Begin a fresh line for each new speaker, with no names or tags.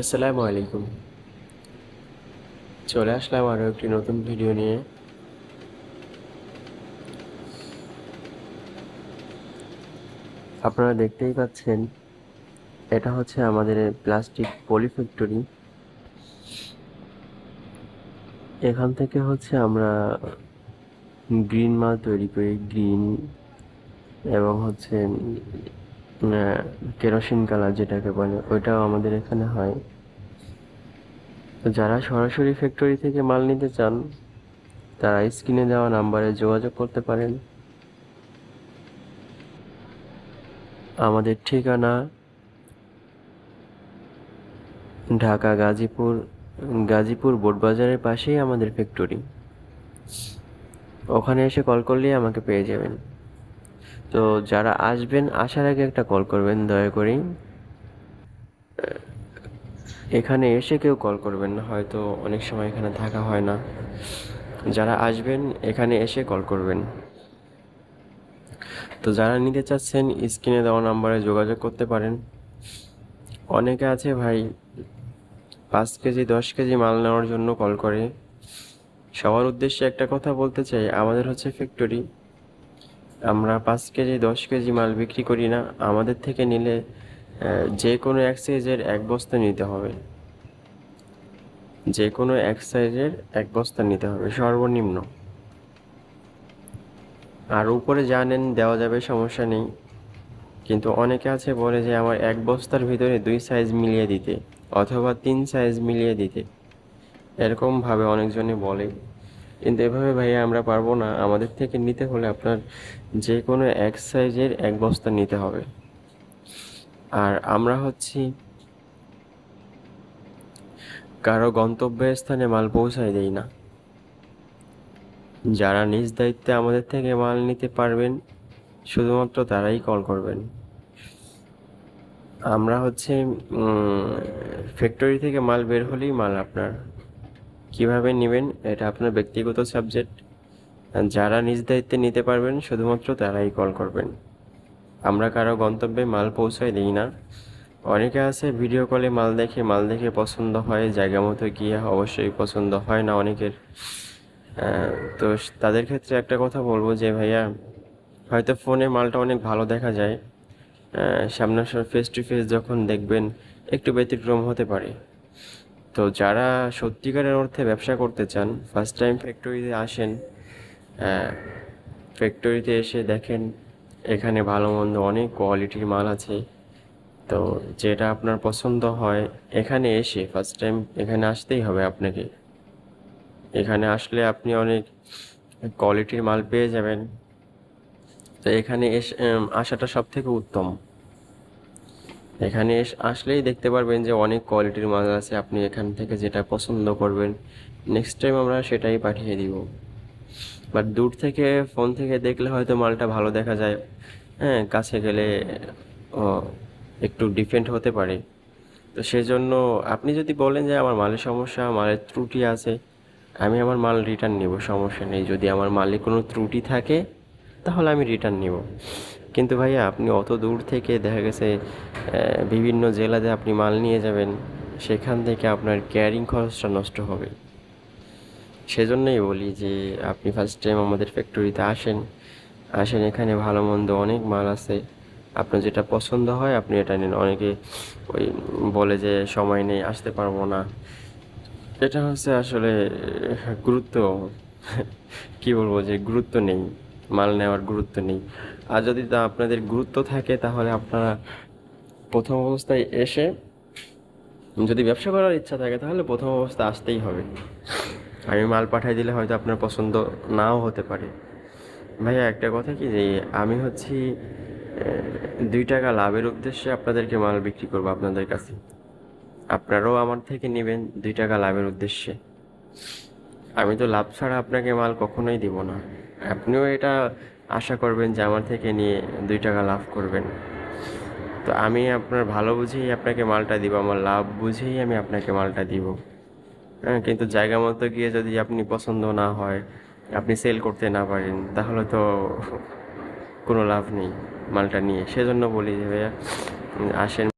আসসালামু আলাইকুম। চলে আসলাম আরও একটি নতুন ভিডিও নিয়ে। আপনারা দেখতেই পাচ্ছেন, এটা হচ্ছে আমাদের প্লাস্টিক পলি ফ্যাক্টরি এখান থেকে হচ্ছে আমরা গ্রিন মাল তৈরি করি, গ্রিন এবং হচ্ছে কেরোসিন কালার যেটাকে বলে, ওইটাও আমাদের এখানে হয়। তো যারা সরাসরি ফ্যাক্টরি থেকে মাল নিতে চান, তারা স্ক্রিনে দেওয়া নাম্বারে যোগাযোগ করতে পারেন। আমাদের ঠিকানা ঢাকা গাজীপুর গাজীপুর বোটবাজারের পাশেই আমাদের ফ্যাক্টরি ওখানে এসে কল করলেই আমাকে পেয়ে যাবেন। তো যারা আসবেন, আসার আগে একটা কল করবেন, দয়া করে। এখানে এসে কেউ কল করবেন না, হয়তো অনেক সময় এখানে থাকা হয় না। যারা আসবেন, এখানে এসে কল করবেন। তো যারা নিতে চাচ্ছেন, স্ক্রিনে দেওয়া নাম্বারে যোগাযোগ করতে পারেন। অনেকে আছে ভাই, পাঁচ কেজি, দশ কেজি মাল নেওয়ার জন্য কল করে। সবার উদ্দেশ্যে একটা কথা বলতে চাই, আমাদের হচ্ছে ফ্যাক্টরি আমরা পাঁচ কেজি, দশ কেজি মাল বিক্রি করি না। আমাদের থেকে নিলে যে কোনো এক সাইজের এক বস্তা নিতে হবে। যে কোনো এক সাইজের এক বস্তা নিতে হবে, সর্বনিম্ন। আর উপরে যা নেন দেওয়া যাবে, সমস্যা নেই। কিন্তু অনেকে আছে বলে যে, আমার এক বস্তার ভিতরে দুই সাইজ মিলিয়ে দিতে, অথবা তিন সাইজ মিলিয়ে দিতে। এরকমভাবে অনেকজনে বলে। কিন্তু এভাবে ভাইয়া আমরা পারব না। আমাদের থেকে নিতে হলে আপনার যে কোনো এক সাইজের এক বস্তা নিতে হবে। আর আমরা হচ্ছি কারও গন্তব্যের স্থানে মাল পৌঁছায় দেই না। যারা নিজ দায়িত্বে আমাদের থেকে মাল নিতে পারবেন, শুধুমাত্র তারাই কল করবেন। আমরা হচ্ছে ফ্যাক্টরি থেকে মাল বের হলেই মাল আপনার কীভাবে নেবেন, এটা আপনার ব্যক্তিগত সাবজেক্ট। যারা নিজ দায়িত্বে নিতে পারবেন, শুধুমাত্র তারাই কল করবেন। আমরা কারও গন্তব্যে মাল পৌঁছায় দিই না। অনেকে আছে ভিডিও কলে মাল দেখে মাল দেখে পছন্দ হয়, জায়গা মতো গিয়ে অবশ্যই পছন্দ হয় না অনেকের। তো তাদের ক্ষেত্রে একটা কথা বলব যে, ভাইয়া, হয়তো ফোনে মালটা অনেক ভালো দেখা যায়। সামনাসামনি ফেস টু ফেস যখন দেখবেন, একটু ব্যতিক্রম হতে পারে। তো যারা সত্যিকারের অর্থে ব্যবসা করতে চান ফার্স্ট টাইম ফ্যাক্টরিতে আসেন ফ্যাক্টরিতে এসে দেখেন এখানে ভালো মন্দ অনেক কোয়ালিটির মাল আছে। তো যেটা আপনার পছন্দ হয়, এখানে এসে ফার্স্ট টাইম এখানে আসতেই হবে আপনাকে। এখানে আসলে আপনি অনেক কোয়ালিটির মাল পেয়ে যাবেন। তো এখানে এসে আসাটা সব থেকে উত্তম। এখানে আসলেই দেখতে পারবেন যে অনেক কোয়ালিটির মাল আছে। আপনি এখান থেকে যেটা পছন্দ করবেন নেক্সট টাইম আমরা সেটাই পাঠিয়ে দিব। বাট দূর থেকে ফোন থেকে দেখলে হয়তো মালটা ভালো দেখা যায়। হ্যাঁ কাছে গেলে একটু ডিফারেন্ট হতে পারে। তো সেজন্য আপনি যদি বলেন যে আমার মালের সমস্যা, মালের ত্রুটি আছে, আমি আমার মাল রিটার্ন নিব, সমস্যা নেই। যদি আমার মালে কোনো ত্রুটি থাকে, তাহলে আমি রিটার্ন নিব। কিন্তু ভাইয়া, আপনি অত দূর থেকে দেখা গেছে বিভিন্ন জেলাতে আপনি মাল নিয়ে যাবেন, সেখান থেকে আপনার ক্যারিং খরচটা নষ্ট হবে। সেজন্যই বলি যে, আপনি ফার্স্ট টাইম আমাদের ফ্যাক্টরিতে আসেন আসেন এখানে ভালো মন্দ অনেক মাল আছে। আপনার যেটা পছন্দ হয়, আপনি এটা নিন। অনেকে ওই বলে যে, সময় নেই, আসতে পারব না। এটা হচ্ছে আসলে গুরুত্ব। কি বলব যে, গুরুত্ব নেই। মাল নেওয়ার গুরুত্ব নেই। আর যদি তা আপনাদের গুরুত্ব থাকে, তাহলে আপনারা প্রথম অবস্থায় এসে যদি ব্যবসা করার ইচ্ছা থাকে, তাহলে প্রথম অবস্থায় আসতেই হবে। আমি মাল পাঠাই দিলে হয়তো আপনার পছন্দ নাও হতে পারে। ভাইয়া, একটা কথা কি যে, আমি হচ্ছি দুই টাকা লাভের উদ্দেশ্যে আপনাদেরকে মাল বিক্রি করব আপনাদের কাছে। আপনারাও আমার থেকে নেবেন দুই টাকা লাভের উদ্দেশ্যে। আমি তো লাভ ছাড়া আপনাকে মাল কখনোই দিব না। আপনিও এটা আশা করবেন যে আমার থেকে নিয়ে দুই টাকা লাভ করবেন। তো আমি আপনার ভালো বুঝেই আপনাকে মালটা দিব, আমার লাভ বুঝেই আমি আপনাকে মালটা দিব। হ্যাঁ কিন্তু জায়গা মতো গিয়ে যদি আপনি পছন্দ না হয়, আপনি সেল করতে না পারেন, তাহলে তো কোনো লাভ নেই মালটা নিয়ে। সেজন্য বলি যে ভাইয়া, আসেন।